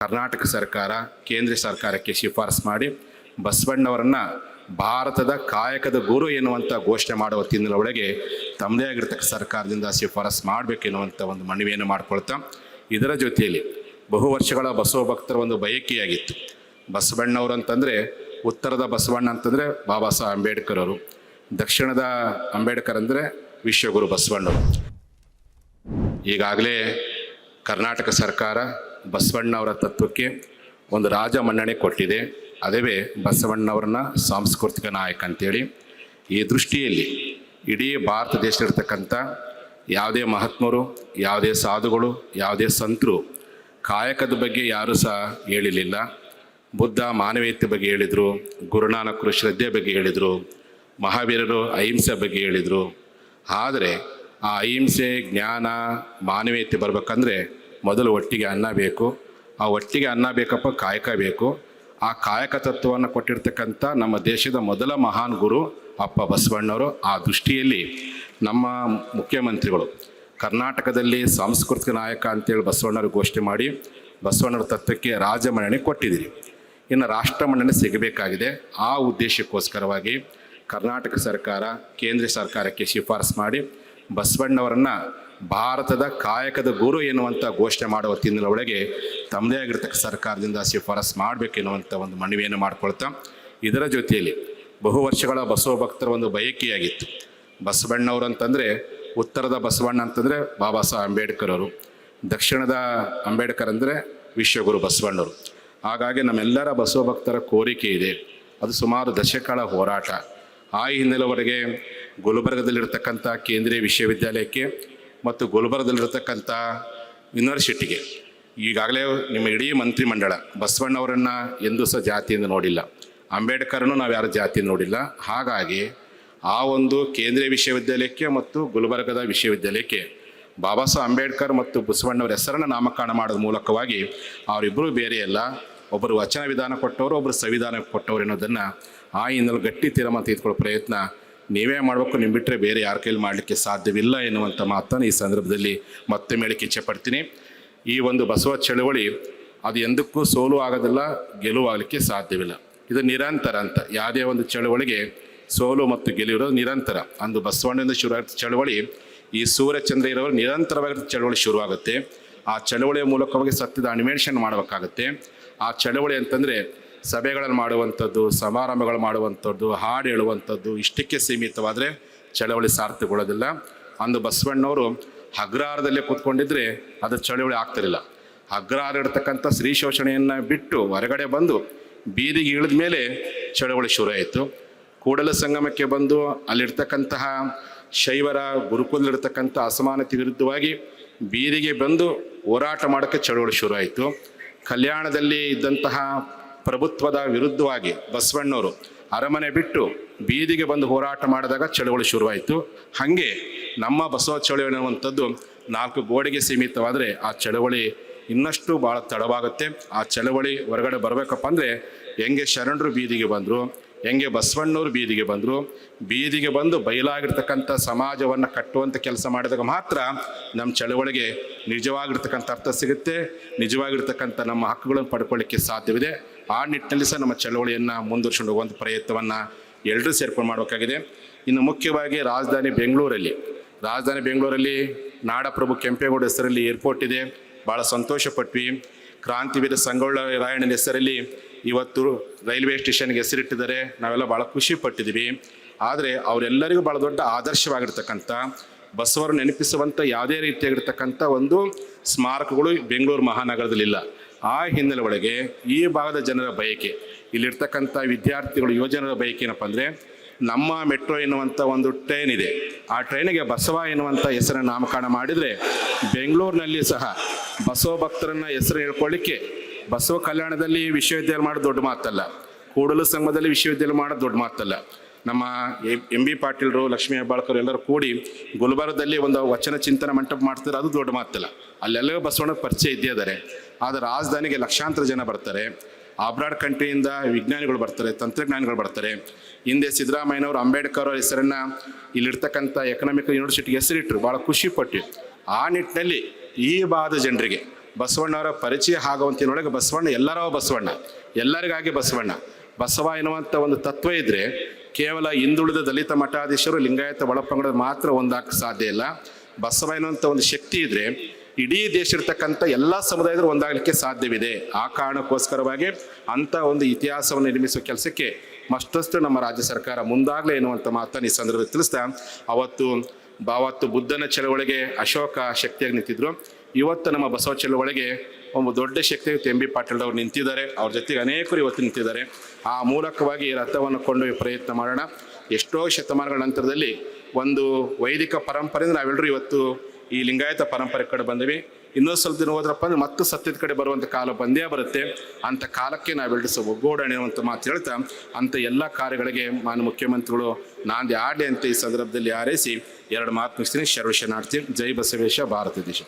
ಕರ್ನಾಟಕ ಸರ್ಕಾರ ಕೇಂದ್ರ ಸರ್ಕಾರಕ್ಕೆ ಶಿಫಾರಸು ಮಾಡಿ ಬಸವಣ್ಣವರನ್ನು ಭಾರತದ ಕಾಯಕದ ಗುರು ಎನ್ನುವಂಥ ಘೋಷಣೆ ಮಾಡುವ ತಿಂಗಳ ಒಳಗೆ ತಮ್ಮದೇ ಆಗಿರ್ತಕ್ಕ ಸರ್ಕಾರದಿಂದ ಶಿಫಾರಸು ಮಾಡಬೇಕೆನ್ನುವಂಥ ಒಂದು ಮನವಿಯನ್ನು ಮಾಡಿಕೊಳ್ತಾ ಇದರ ಜೊತೆಯಲ್ಲಿ ಬಹು ವರ್ಷಗಳ ಬಸವ ಭಕ್ತರ ಒಂದು ಬಯಕೆಯಾಗಿತ್ತು. ಬಸವಣ್ಣವರು ಅಂತಂದರೆ ಉತ್ತರದ ಬಸವಣ್ಣ ಅಂತಂದರೆ ಬಾಬಾ ಸಾಹೇಬ್ ಅಂಬೇಡ್ಕರ್ ಅವರು ದಕ್ಷಿಣದ ಅಂಬೇಡ್ಕರ್ ಅಂದರೆ ವಿಶ್ವಗುರು ಬಸವಣ್ಣವರು. ಈಗಾಗಲೇ ಕರ್ನಾಟಕ ಸರ್ಕಾರ ಬಸವಣ್ಣವರ ತತ್ವಕ್ಕೆ ಒಂದು ರಾಜ ಮನ್ನಣೆ ಕೊಟ್ಟಿದೆ. ಅದೇ ಬಸವಣ್ಣವ್ರನ್ನ ಸಾಂಸ್ಕೃತಿಕ ನಾಯಕ ಅಂತೇಳಿ. ಈ ದೃಷ್ಟಿಯಲ್ಲಿ ಇಡೀ ಭಾರತ ದೇಶದಲ್ಲಿರ್ತಕ್ಕಂಥ ಯಾವುದೇ ಮಹಾತ್ಮರು, ಯಾವುದೇ ಸಾಧುಗಳು, ಯಾವುದೇ ಸಂತರು ಕಾಯಕದ ಬಗ್ಗೆ ಯಾರೂ ಸಹ ಹೇಳಿರಲಿಲ್ಲ ಬುದ್ಧ ಮಾನವೀಯತೆ ಬಗ್ಗೆ ಹೇಳಿದರು, ಗುರುನಾನಕರು ಶ್ರದ್ಧೆ ಬಗ್ಗೆ ಹೇಳಿದರು, ಮಹಾವೀರರು ಅಹಿಂಸೆ ಬಗ್ಗೆ ಹೇಳಿದರು. ಆದರೆ ಆ ಅಹಿಂಸೆ, ಜ್ಞಾನ, ಮಾನವೀಯತೆ ಬರ್ಬೇಕಂದ್ರೆ ಮೊದಲು ಒಟ್ಟಿಗೆ ಅನ್ನ ಬೇಕು. ಆ ಒಟ್ಟಿಗೆ ಅನ್ನ ಬೇಕಪ್ಪ, ಕಾಯಕ ಬೇಕು. ಆ ಕಾಯಕ ತತ್ವವನ್ನು ಕೊಟ್ಟಿರ್ತಕ್ಕಂಥ ನಮ್ಮ ದೇಶದ ಮೊದಲ ಮಹಾನ್ ಗುರು ಅಪ್ಪ ಬಸವಣ್ಣವರು. ಆ ದೃಷ್ಟಿಯಲ್ಲಿ ನಮ್ಮ ಮುಖ್ಯಮಂತ್ರಿಗಳು, ಕರ್ನಾಟಕದಲ್ಲಿ ಸಾಂಸ್ಕೃತಿಕ ನಾಯಕ ಅಂತೇಳಿ ಬಸವಣ್ಣರು ಘೋಷಣೆ ಮಾಡಿ ಬಸವಣ್ಣರ ತತ್ವಕ್ಕೆ ರಾಜಮನ್ನಣೆ ಕೊಟ್ಟಿದ್ದೀರಿ. ಇನ್ನು ರಾಷ್ಟ್ರ ಮನ್ನಣೆ ಸಿಗಬೇಕಾಗಿದೆ. ಆ ಉದ್ದೇಶಕ್ಕೋಸ್ಕರವಾಗಿ ಕರ್ನಾಟಕ ಸರ್ಕಾರ, ಕೇಂದ್ರ ಸರ್ಕಾರಕ್ಕೆ ಶಿಫಾರಸು ಮಾಡಿ ಬಸವಣ್ಣವರನ್ನು ಭಾರತದ ಕಾಯಕದ ಗುರು ಎನ್ನುವಂಥ ಘೋಷಣೆ ಮಾಡುವ ತಿಂಗಳ ಒಳಗೆ ತಮ್ಮದೇ ಆಗಿರ್ತಕ್ಕ ಸರ್ಕಾರದಿಂದ ಶಿಫಾರಸು ಮಾಡಬೇಕೆನ್ನುವಂಥ ಒಂದು ಮನವಿಯನ್ನು ಮಾಡ್ಕೊಳ್ತಾ, ಇದರ ಜೊತೆಯಲ್ಲಿ ಬಹು ವರ್ಷಗಳ ಬಸವ ಭಕ್ತರ ಒಂದು ಬಯಕೆಯಾಗಿತ್ತು. ಬಸವಣ್ಣವರು ಅಂತಂದರೆ, ಉತ್ತರದ ಬಸವಣ್ಣ ಅಂತಂದರೆ ಬಾಬಾ ಸಾಹೇಬ್ ಅಂಬೇಡ್ಕರ್ ಅವರು, ದಕ್ಷಿಣದ ಅಂಬೇಡ್ಕರ್ ಅಂದರೆ ವಿಶ್ವಗುರು ಬಸವಣ್ಣವರು. ಹಾಗಾಗಿ ನಮ್ಮೆಲ್ಲರ ಬಸವ ಭಕ್ತರ ಕೋರಿಕೆ ಇದೆ, ಅದು ಸುಮಾರು ದಶಕಗಳ ಹೋರಾಟ. ಆ ಹಿನ್ನೆಲೆವರೆಗೆ ಗುಲ್ಬರ್ಗದಲ್ಲಿರ್ತಕ್ಕಂಥ ಕೇಂದ್ರೀಯ ವಿಶ್ವವಿದ್ಯಾಲಯಕ್ಕೆ ಮತ್ತು ಗುಲ್ಬರ್ಗದಲ್ಲಿರ್ತಕ್ಕಂಥ ಯೂನಿವರ್ಸಿಟಿಗೆ ಈಗಾಗಲೇ ನಿಮ್ಮ ಇಡೀ ಮಂತ್ರಿಮಂಡಳ ಬಸವಣ್ಣವರನ್ನು ಎಂದೂ ಸಹ ಜಾತಿಯಿಂದ ನೋಡಿಲ್ಲ. ಅಂಬೇಡ್ಕರ್ನು ನಾವು ಯಾರು ಜಾತಿ ನೋಡಿಲ್ಲ. ಹಾಗಾಗಿ ಆ ಒಂದು ಕೇಂದ್ರೀಯ ವಿಶ್ವವಿದ್ಯಾಲಯಕ್ಕೆ ಮತ್ತು ಗುಲ್ಬರ್ಗದ ವಿಶ್ವವಿದ್ಯಾಲಯಕ್ಕೆ ಬಾಬಾ ಸಾಹೇಬ್ ಅಂಬೇಡ್ಕರ್ ಮತ್ತು ಬಸವಣ್ಣವರ ಹೆಸರನ್ನು ನಾಮಕರಣ ಮಾಡೋದ ಮೂಲಕವಾಗಿ ಅವರಿಬ್ಬರು ಬೇರೆ ಅಲ್ಲ ಒಬ್ಬರು ವಚನ ವಿಧಾನ ಕೊಟ್ಟವರು ಒಬ್ಬರು ಸಂವಿಧಾನ ಕೊಟ್ಟವರು ಅನ್ನೋದನ್ನು ಆ ಹಿನ್ನೆಲೆ ಗಟ್ಟಿ ತೀರ್ಮಾನ ತೆಗೆದುಕೊಳ್ಳೋ ಪ್ರಯತ್ನ ನೀವೇ ಮಾಡಬೇಕು ನಿಮ್ಮ ಬಿಟ್ಟರೆ ಬೇರೆ ಯಾರ ಕೈಲಿ ಮಾಡಲಿಕ್ಕೆ ಸಾಧ್ಯವಿಲ್ಲ ಎನ್ನುವಂಥ ಮಾತನ್ನು ಈ ಸಂದರ್ಭದಲ್ಲಿ ಮತ್ತೆ ಮೇಳಕ್ಕೆ ಇಚ್ಛೆಪಡ್ತೀನಿ ಈ ಒಂದು ಬಸವ ಚಳವಳಿ ಅದು ಎಂದಕ್ಕೂ ಸೋಲು ಆಗೋದಿಲ್ಲ ಗೆಲುವಾಗಲಿಕ್ಕೆ ಸಾಧ್ಯವಿಲ್ಲ. ಇದು ನಿರಂತರ ಅಂತ, ಯಾವುದೇ ಒಂದು ಚಳವಳಿಗೆ ಸೋಲು ಮತ್ತು ಗೆಲುವಿರೋದು ನಿರಂತರ. ಅಂದು ಬಸವಣ್ಣನಿಂದ ಶುರುವಾದ ಚಳವಳಿ, ಈ ಸೂರ್ಯಚಂದ್ರ ಇರೋರು ನಿರಂತರವಾಗಿ ಚಳವಳಿ ಶುರುವಾಗುತ್ತೆ. ಆ ಚಳವಳಿಯ ಮೂಲಕವಾಗಿ ಸತ್ಯದ ಅನಿಮೇಷನ್ ಮಾಡಬೇಕಾಗತ್ತೆ. ಆ ಚಳವಳಿ ಅಂತಂದರೆ ಸಭೆಗಳನ್ನು ಮಾಡುವಂಥದ್ದು ಸಮಾರಂಭಗಳು ಮಾಡುವಂಥದ್ದು, ಹಾಡು ಹೇಳುವಂಥದ್ದು ಇಷ್ಟಕ್ಕೆ ಸೀಮಿತವಾದರೆ ಚಳವಳಿ ಸಾರ್ಥಕಗೊಳ್ಳೋದಿಲ್ಲ. ಅಂದು ಬಸವಣ್ಣವರು ಅಗ್ರಹಾರದಲ್ಲೇ ಕೂತ್ಕೊಂಡಿದ್ರೆ ಅದು ಚಳವಳಿ ಆಗ್ತಿರಲಿಲ್ಲ. ಅಗ್ರಹಾರ ಇಡ್ತಕ್ಕಂಥ ಸ್ತ್ರೀ ಶೋಷಣೆಯನ್ನು ಬಿಟ್ಟು ಹೊರಗಡೆ ಬಂದು ಬೀದಿಗೆ ಇಳಿದ ಮೇಲೆ ಚಳವಳಿ ಶುರು ಕೂಡಲ ಸಂಗಮಕ್ಕೆ ಬಂದು ಅಲ್ಲಿರ್ತಕ್ಕಂತಹ ಶೈವರ ಗುರುಕುಲದಲ್ಲಿರ್ತಕ್ಕಂಥ ಅಸಮಾನತೆ ವಿರುದ್ಧವಾಗಿ ಬೀದಿಗೆ ಬಂದು ಹೋರಾಟ ಮಾಡೋಕ್ಕೆ ಚಳವಳಿ ಶುರು ಕಲ್ಯಾಣದಲ್ಲಿ ಇದ್ದಂತಹ ಪ್ರಭುತ್ವದ ವಿರುದ್ಧವಾಗಿ ಬಸವಣ್ಣವರು ಅರಮನೆ ಬಿಟ್ಟು ಬೀದಿಗೆ ಬಂದು ಹೋರಾಟ ಮಾಡಿದಾಗ ಚಳವಳಿ ಶುರುವಾಯಿತು. ಹಾಗೆ ನಮ್ಮ ಬಸವ ಚಳವಳಿ ಅನ್ನುವಂಥದ್ದು ನಾಲ್ಕು ಗೋಡೆಗೆ ಸೀಮಿತವಾದರೆ ಆ ಚಳುವಳಿ ಇನ್ನಷ್ಟು ಭಾಳ ತಡವಾಗುತ್ತೆ. ಆ ಚಳವಳಿ ಹೊರಗಡೆ ಬರಬೇಕಪ್ಪ ಅಂದರೆ ಹೆಂಗೆ ಶರಣರು ಬೀದಿಗೆ ಬಂದರು, ಹೆಂಗೆ ಬಸವಣ್ಣವರು ಬೀದಿಗೆ ಬಂದರು, ಬೀದಿಗೆ ಬಂದು ಬಯಲಾಗಿರ್ತಕ್ಕಂಥ ಸಮಾಜವನ್ನು ಕಟ್ಟುವಂಥ ಕೆಲಸ ಮಾಡಿದಾಗ ಮಾತ್ರ ನಮ್ಮ ಚಳವಳಿಗೆ ನಿಜವಾಗಿರ್ತಕ್ಕಂಥ ಅರ್ಥ ಸಿಗುತ್ತೆ. ನಿಜವಾಗಿರ್ತಕ್ಕಂಥ ನಮ್ಮ ಹಕ್ಕುಗಳನ್ನು ಪಡ್ಕೊಳ್ಳಿಕ್ಕೆ ಸಾಧ್ಯವಿದೆ. ಆ ನಿಟ್ಟಿನಲ್ಲಿ ಸಹ ನಮ್ಮ ಚಳವಳಿಯನ್ನು ಮುಂದುವರ್ಸ್ಕೊಂಡು ಹೋಗುವಂಥ ಪ್ರಯತ್ನವನ್ನು ಎಲ್ಲರೂ ಸೇರ್ಪಡೆ ಮಾಡಬೇಕಾಗಿದೆ. ಇನ್ನು ಮುಖ್ಯವಾಗಿ ರಾಜಧಾನಿ ಬೆಂಗಳೂರಲ್ಲಿ ರಾಜಧಾನಿ ಬೆಂಗಳೂರಲ್ಲಿ ನಾಡಪ್ರಭು ಕೆಂಪೇಗೌಡ ಹೆಸರಲ್ಲಿ ಏರ್ಪೋರ್ಟ್ ಇದೆ. ಭಾಳ ಸಂತೋಷಪಟ್ವಿ. ಕ್ರಾಂತಿವೀರ ಸಂಗೊಳ್ಳ ರಾಯಣ್ಣನ ಹೆಸರಲ್ಲಿ ಇವತ್ತು ರೈಲ್ವೆ ಸ್ಟೇಷನ್ಗೆ ಹೆಸರಿಟ್ಟಿದ್ದಾರೆ. ನಾವೆಲ್ಲ ಭಾಳ ಖುಷಿ ಪಟ್ಟಿದ್ದೀವಿ. ಆದರೆ ಅವರೆಲ್ಲರಿಗೂ ಭಾಳ ದೊಡ್ಡ ಆದರ್ಶವಾಗಿರ್ತಕ್ಕಂಥ ಬಸವರು ನೆನಪಿಸುವಂಥ ಯಾವುದೇ ರೀತಿಯಾಗಿರ್ತಕ್ಕಂಥ ಒಂದು ಸ್ಮಾರಕಗಳು ಬೆಂಗಳೂರು ಮಹಾನಗರದಲ್ಲಿಲ್ಲ. ಆ ಹಿನ್ನೆಲೆ ಒಳಗೆ ಈ ಭಾಗದ ಜನರ ಬಯಕೆ, ಇಲ್ಲಿರ್ತಕ್ಕಂಥ ವಿದ್ಯಾರ್ಥಿಗಳು ಯುವಜನರ ಬಯಕೆ ಏನಪ್ಪ ಅಂದರೆ, ನಮ್ಮ ಮೆಟ್ರೋ ಎನ್ನುವಂಥ ಒಂದು ಟ್ರೈನ್ ಇದೆ. ಆ ಟ್ರೈನಿಗೆ ಬಸವ ಎನ್ನುವಂಥ ಹೆಸರನ್ನು ನಾಮಕರಣ ಮಾಡಿದರೆ, ಬೆಂಗಳೂರಿನಲ್ಲಿ ಸಹ ಬಸವ ಭಕ್ತರನ್ನ ಹೆಸರು ಹೇಳ್ಕೊಳ್ಳಿಕ್ಕೆ ಬಸವ ಕಲ್ಯಾಣದಲ್ಲಿ ವಿಶ್ವವಿದ್ಯಾಲಯ ಮಾಡೋದು ದೊಡ್ಡ ಮಾತಲ್ಲ. ಕೂಡಲು ಸಂಘದಲ್ಲಿ ವಿಶ್ವವಿದ್ಯಾಲಯ ಮಾಡೋದು ದೊಡ್ಡ ಮಾತಲ್ಲ. ನಮ್ಮ ಎಂ ಬಿ ಪಾಟೀಲ್ರು, ಲಕ್ಷ್ಮೀ ಹೆಬ್ಬಾಳ್ಕರ್ ಎಲ್ಲರೂ ಕೂಡಿ ಗುಲ್ಬರ್ಗದಲ್ಲಿ ಒಂದು ವಚನ ಚಿಂತನ ಮಂಟಪ ಮಾಡ್ತಾರೆ ಅದು ದೊಡ್ಡ ಮಾತಲ್ಲ. ಅಲ್ಲೆಲ್ಲ ಬಸವಣ್ಣ ಪರಿಚಯ ಇದ್ದೇ ಇದ್ದಾರೆ ಆದರೆ ರಾಜಧಾನಿಗೆ ಲಕ್ಷಾಂತರ ಜನ ಬರ್ತಾರೆ. ಅಬ್ರಾಡ್ ಕಂಟ್ರಿಯಿಂದ ವಿಜ್ಞಾನಿಗಳು ಬರ್ತಾರೆ, ತಂತ್ರಜ್ಞಾನಿಗಳು ಬರ್ತಾರೆ. ಹಿಂದೆ ಸಿದ್ದರಾಮಯ್ಯನವರು, ಅಂಬೇಡ್ಕರ್ ಅವರ ಹೆಸರನ್ನು ಇಲ್ಲಿರ್ತಕ್ಕಂಥ ಎಕನಾಮಿಕ್ ಯೂನಿವರ್ಸಿಟಿಗೆ ಹೆಸರಿಟ್ಟರು ಭಾಳ ಖುಷಿ ಪಟ್ಟು. ಆ ನಿಟ್ಟಿನಲ್ಲಿ ಈ ಬಾದ ಜನರಿಗೆ, ಬಸವಣ್ಣವರ ಪರಿಚಯ ಆಗುವಂತಿನೊಳಗೆ ಬಸವಣ್ಣ, ಎಲ್ಲರ ಬಸವಣ್ಣ, ಎಲ್ಲರಿಗಾಗಿ ಬಸವಣ್ಣ. ಬಸವ ಎನ್ನುವಂಥ ಒಂದು ತತ್ವ ಇದ್ದರೆ ಕೇವಲ ಹಿಂದುಳಿದ ದಲಿತ ಮಠಾಧೀಶರು, ಲಿಂಗಾಯತ ಒಳಪಂಗಡ ಮಾತ್ರ ಒಂದಾಕ ಸಾಧ್ಯ ಇಲ್ಲ. ಬಸವ ಎನ್ನುವಂಥ ಒಂದು ಶಕ್ತಿ ಇದ್ರೆ ಇಡೀ ದೇಶ ಇರ್ತಕ್ಕಂಥ ಎಲ್ಲ ಸಮುದಾಯದರು ಒಂದಾಗಲಿಕ್ಕೆ ಸಾಧ್ಯವಿದೆ. ಆ ಕಾರಣಕ್ಕೋಸ್ಕರವಾಗಿ ಅಂಥ ಒಂದು ಇತಿಹಾಸವನ್ನು ನಿರ್ಮಿಸುವ ಕೆಲಸಕ್ಕೆ ಮತ್ತಷ್ಟು ನಮ್ಮ ರಾಜ್ಯ ಸರ್ಕಾರ ಮುಂದಾಗಲೇ ಎನ್ನುವಂಥ ಮಾತನ್ನು ಈ ಸಂದರ್ಭದಲ್ಲಿ ತಿಳಿಸ್ತಾ, ಅವತ್ತು ಬಾವತ್ತು ಬುದ್ಧನ ಚಳವಳಿಗೆ ಅಶೋಕ ಶಕ್ತಿಯಾಗಿ ನಿಂತಿದ್ರು. ಇವತ್ತು ನಮ್ಮ ಬಸವ ಚಳವಳಿಗೆ ಒಂದು ದೊಡ್ಡ ಶಕ್ತಿ ಎಂ ಬಿ ಪಾಟೀಲ್ ಅವರು ನಿಂತಿದ್ದಾರೆ. ಅವ್ರ ಜೊತೆಗೆ ಅನೇಕರು ಇವತ್ತು ನಿಂತಿದ್ದಾರೆ. ಆ ಮೂಲಕವಾಗಿ ರಥವನ್ನು ಕೊಂಡೊಯ್ಯ ಪ್ರಯತ್ನ ಮಾಡೋಣ. ಎಷ್ಟೋ ಶತಮಾನಗಳ ನಂತರದಲ್ಲಿ ಒಂದು ವೈದಿಕ ಪರಂಪರೆಯಿಂದ ನಾವೆಲ್ಲರೂ ಇವತ್ತು ಈ ಲಿಂಗಾಯತ ಪರಂಪರೆ ಕಡೆ ಬಂದಿವಿ. ಇನ್ನೊಂದು ಸ್ವಲ್ಪ ದಿನ ಹೋದ್ರಪ್ಪ ಅಂದ್ರೆ ಮತ್ತೆ ಸತ್ಯದ ಕಡೆ ಬರುವಂಥ ಕಾಲ ಬಂದೇ ಬರುತ್ತೆ. ಅಂತ ಕಾಲಕ್ಕೆ ನಾವೆಲ್ಲರೂ ಒಗ್ಗೂಡಣೆ ಅಂತ ಮಾತು ಹೇಳ್ತಾ, ಅಂತ ಎಲ್ಲ ಕಾರ್ಯಗಳಿಗೆ ಮಾನ್ಯ ಮುಖ್ಯಮಂತ್ರಿಗಳು ನಾಂದಿ ಆಡಲಿ ಅಂತ ಈ ಸಂದರ್ಭದಲ್ಲಿ ಆರೈಸಿ ಎರಡು ಮಾತು ಮುಗಿಸ್ತೀನಿ. ಶರ್ವಶನಾರ್ಥಿ ಜೈ ಬಸವೇಶ ಭಾರತ ದೇಶ.